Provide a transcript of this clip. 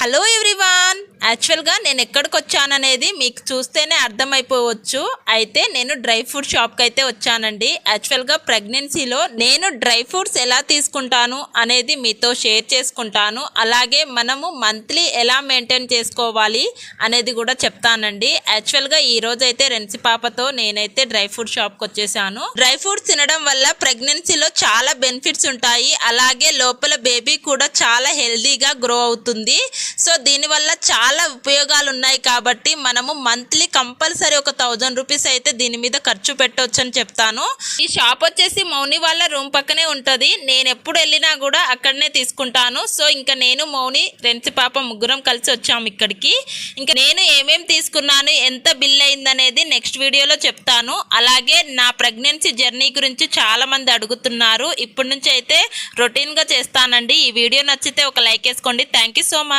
Hello everyone. యాక్చువల్గా నేను ఎక్కడికి వచ్చాననేది మీకు చూస్తేనే అర్థమైపోవచ్చు. అయితే నేను డ్రై ఫ్రూట్ షాప్కి అయితే వచ్చానండి. యాక్చువల్గా ప్రెగ్నెన్సీలో నేను డ్రై ఫ్రూట్స్ ఎలా తీసుకుంటాను అనేది మీతో షేర్ చేసుకుంటాను. అలాగే మనము మంత్లీ ఎలా మెయింటైన్ చేసుకోవాలి అనేది కూడా చెప్తానండి. యాక్చువల్గా ఈ అయితే రెన్సి పాపతో నేనైతే డ్రై ఫ్రూట్ షాప్కి వచ్చేసాను డ్రై ఫ్రూట్స్ తినడం వల్ల ప్రెగ్నెన్సీలో చాలా బెనిఫిట్స్ ఉంటాయి. అలాగే లోపల బేబీ కూడా చాలా హెల్దీగా గ్రో అవుతుంది. సో దీనివల్ల చాలా చాలా ఉపయోగాలు ఉన్నాయి కాబట్టి మనము మంత్లీ కంపల్సరీ ఒక థౌజండ్ రూపీస్ అయితే దీని మీద ఖర్చు పెట్టవచ్చు అని చెప్తాను. ఈ షాప్ వచ్చేసి మౌని వాళ్ళ రూమ్ పక్కనే ఉంటుంది. నేను ఎప్పుడు వెళ్ళినా కూడా అక్కడనే తీసుకుంటాను. సో ఇంకా నేను మౌని రెంచి పాప ముగ్గురం కలిసి వచ్చాము ఇక్కడికి. ఇంకా నేను ఏమేమి తీసుకున్నాను ఎంత బిల్ అయిందనేది నెక్స్ట్ వీడియోలో చెప్తాను. అలాగే నా ప్రెగ్నెన్సీ జర్నీ గురించి చాలా మంది అడుగుతున్నారు. ఇప్పటి నుంచి అయితే రొటీన్గా చేస్తానండి. ఈ వీడియో నచ్చితే ఒక లైక్ వేసుకోండి. Thank you so much